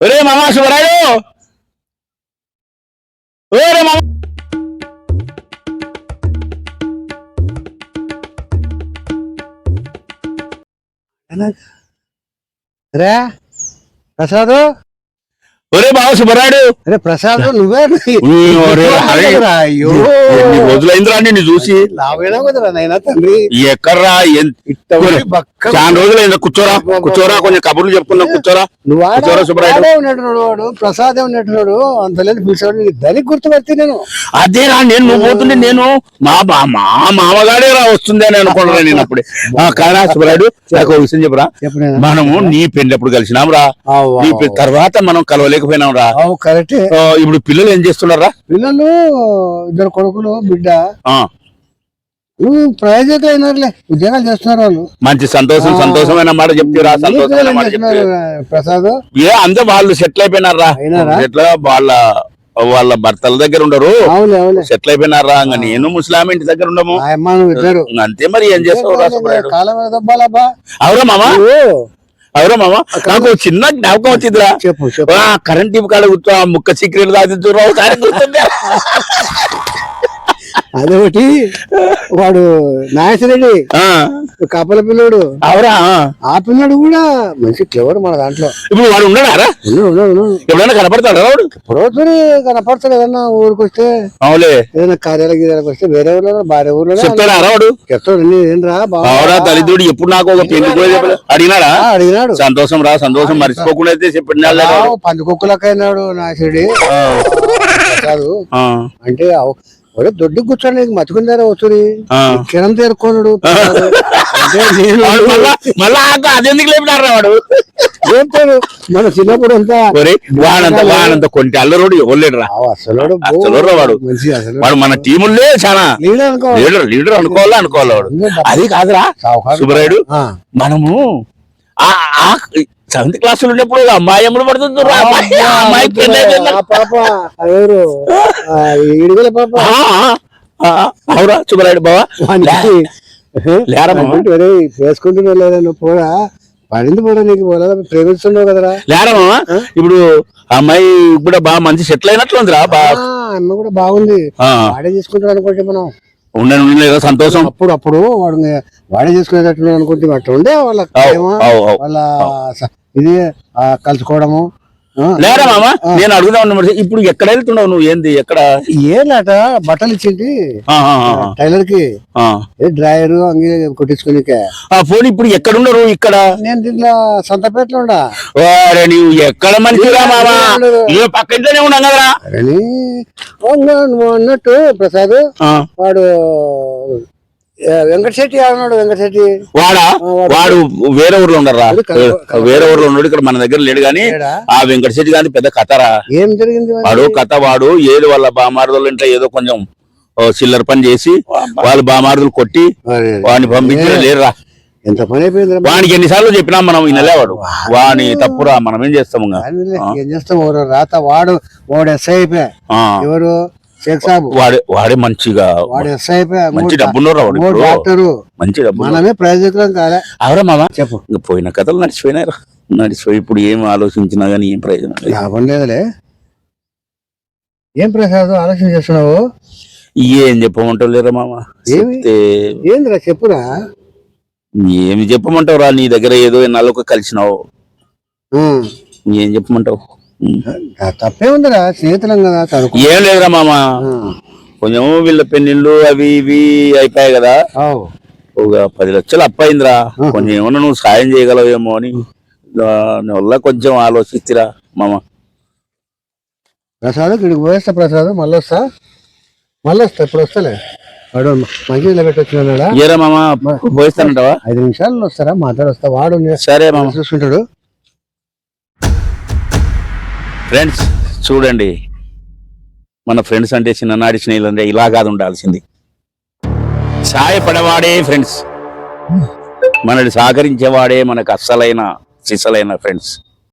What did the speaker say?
ఒరే మామ శుభరాయుడు ఒరే మామ రే ప్రసాద్ ఒరే బావ శుభరాయుడు అరే ప్రసాద్ నువ్వే? అయ్యో. ఎన్ని రోజులైందిరా నిన్ను చూసి? లావేనా కుదరా నాయనా తండ్రి? ఎక్కడ్రా చాలా రోజులైంది కూర్చోరా కూర్చోరా కొంచెం కబుర్లు చెప్పుకుందాం కూర్చోరా. కూర్చోరా. ఆడే ఉన్నట్టున్నాడు వాడు. ప్రసాదే ఉన్నట్టున్నాడు అంత లేదు పిలిచాడు నీకు. దానికి గుర్తుపడితే నేను. అదేరా నేను నువ్వు పోతుంటే నేను మా బా- మా మామగాడే రా వస్తుంది అని అనుకున్నాను నేను అప్పుడే. కానా సుబ్బరాయుడు నాకు ఒక విషయం చెప్పరా? మనము నీ పెళ్ళి ఎప్పుడు కలిసినాం రా తర్వాత మనం కలవలేకపోయినాం రా కరెక్టే. ఇప్పుడు పిల్లలు ఏం చేస్తున్నారా? పిల్లలు ఇద్దరు కొడుకులు బిడ్డ. ప్రయోజకులు అయినారులే ఉద్యోగాలు చేస్తున్నారు వాళ్ళు. మంచి సంతోషం సంతోషమైన మాట చెప్తారా? ప్రసాద్. ఏ అంతే వాళ్ళు సెటిల్ అయిపోయినారా? ఎట్లా వాళ్ళ వాళ్ళ భర్తల దగ్గర ఉండరు. సెటిల్ అయిపోయినారా? ఇంకా నేను ముస్లాం ఇంటి దగ్గర ఉండము. అంతే మరి ఏం చేస్తావు అవురా మామా. అవురా మామా? నాకు చిన్న జ్ఞాపకం వచ్చిందిరా. చెప్పు కరెంట్ టిప్ కాడ కూర్చో ఆ ముక్క సీక్రెట్ ఒకసారి గుర్తుందా? అదొకటి. వాడు నాగేశ్వరెడ్డి ఆ. కపల పిల్లోడు. అవురా ఆ. పిల్లోడు కూడా మంచి క్లవర్ మన దాంట్లో. ఇప్పుడు వాడు ఉన్నాడా ఉన్నాడు ఉన్నాడు ఉన్నాడు. ఎప్పుడైనా కనపడతాడా వాడు? కనపడతాడు ఏదన్నా ఊరికి వస్తే అవులే ఏదైనా కార్యాలయ గీరాలకు వస్తే వేరే ఊర్లో భార్య ఊర్లో చెప్తాడా వాడు? చెప్తాడు "నీ ఏంట్రా తల్లిదుడు ఎప్పుడు నాకు ఒక పెళ్ళి కూడా అడిగినాడా. అడిగినాడు? సంతోషం రా సంతోషం మర్చిపోకుండా అయితే చెప్పిన పందికొక్కులకైనాడు నాగేశ్వరెడ్డి కాదు. అంటే ఒరే దొడ్డి కూర్చొని నీకు మతుకుందారా ఆ. కిరణ్ తేరుకోనుడు మళ్ళా అదెందుకు లేపినారా వాడు? మన చిన్నప్పుడు అంతా వాడంత వాడంత కొంటి అల్లరోడు ఎవరు అసలు వాడు. వాడు మన టీములే చాలా లీడర్ లీడర్ అనుకోవాలా అనుకోవాలి వాడు. అది కాదురా. సుబ్బరాయుడు. మనము సెవెంత్ క్లాస్లో ఉన్నప్పుడు అమ్మాయి ఎప్పుడు పడుతుంది అవురా సుబ్బరాయుడు బావా. లేదా? నువ్వు పోరా. పడింది పోరా నీకు పోరా ప్రేమిస్తున్నావు కదరా. ఇప్పుడు అమ్మాయి కూడా బాగా మంచి సెటిల్ అయినట్లుందిరా అమ్మ కూడా బాగుంది. ఆ, వాడే చేసుకుంటాడు అనుకుంటే మనం ఉండను ఉండలేదా సంతోషం అప్పుడు అప్పుడు వాడు వాడే చేసుకునేటట్లు అనుకుంటే అట్లా ఉండే వాళ్ళ. వాళ్ళ ఇది ఆ, కలుసుకోవడము లేరా మామ? నేను అడుగుదా ఉన్నా ఇప్పుడు ఎక్కడ వెళ్తున్నావు నువ్వు? ఏంది? ఎక్కడ? ఏలాట? బట్టలు ఇచ్చింది. టైలర్కి డ్రాయర్ అంగి కుట్టించుకునికే. ఆ ఫోన్ ఇప్పుడు ఎక్కడ ఉండరు ఇక్కడ? నేను దీంట్లో సంతపేటలో ఉండా వారే నీవు ఎక్కడ మనిషిరా మామ పక్క ఇంట్లోనే ఉన్నాం నువ్వు అన్నట్టు ప్రసాద్ వాడు ఏ, వెంకట శెట్టి అన్నాడు వెంకట శెట్టి? వాడా? వాడు వేరే ఊర్లో ఉండరా? వేరే ఊర్లో ఉన్నాడు ఇక్కడ మన దగ్గర లేడు గాని? ఆ వెంకట శెట్టి గాని పెద్ద కథరా. ఏం జరిగింది? వాడు కథ వాడు ఏది వాళ్ళ బామారుదులు ఇంట్లో ఏదో కొంచెం చిల్లర పని చేసి వాళ్ళ బామారుదులు కొట్టి వాడిని పంపించిన లేరురా. ఎంత పని అయిపోయింది వానికి ఎన్నిసార్లు చెప్పినా మనం వినలేవాడు వాని తప్పురా మనం ఏం చేస్తాము? ఏం చేస్తాం ఎవరు? రాత వాడు వాడు ఎస్ఐ అయిపోయా. ఎవరు? షేక్ సాబ్. వాడే వాడే మంచిగా వాడు అయిపోయా మంచి డబ్బున్నోరా వాడు ఇప్పుడు. డాక్టరు. మంచి డబ్బు మనమే ప్రయోజకులం కాలే. అవరా మామ. చెప్పు. ఇంకా పోయిన కథలు నడిచిపోయినారా నడిచిపోయి ఇప్పుడు ఏం ఆలోచించినా గానీ ఏం ప్రయోజనం లేదు. లాభం లేదులే. ఏం ప్రసాద్ ఆలోచన చేస్తున్నావు? ఏం చెప్పమంటావు లేరా మామ? ఏమి? చెప్తే ఏందిరా చెప్పురా? ఏమి చెప్పమంటావు రా నీ దగ్గర ఏదో నల్లొక కలిసినావు. ఉం. ఏం చెప్పమంటావు? ఉమ్. తప్పే ఉందిరా స్నేహితులం కదా ఏం లేదురా మామ. కొంచెం వీళ్ళ పెళ్ళిళ్ళు అవి ఇవి అయిపోయాయి కదా. ఒక పది లక్షలు అప్పయిందిరా. కొంచెం ఏమన్నా నువ్వు సాయం చేయగలవేమో అని. వల్ల కొంచెం ఆలోచిస్తురా మామ. ప్రసాద్ ఇక్కడికి పోయేస్తా ప్రసాద్ మళ్ళీ వస్తా? మళ్ళీ వస్తా ఇప్పుడు వస్తలే. వాడు మంచి పెట్టొచ్చున్నాడా ఏరా మామ పోయిస్తానంటావా? ఐదు నిమిషాలు వస్తారా? మాట్లాడొస్తా వాడు సరే మామ. చూస్తుంటాడు ఫ్రెండ్స్ చూడండి. మన ఫ్రెండ్స్ అంటే చిన్ననాటి స్నేహితులు అంటే ఇలా కాదు ఉండాల్సింది. సాయపడవాడే ఫ్రెండ్స్ మనల్ని సహకరించేవాడే మనకు అస్సలైన సిసలైన ఫ్రెండ్స్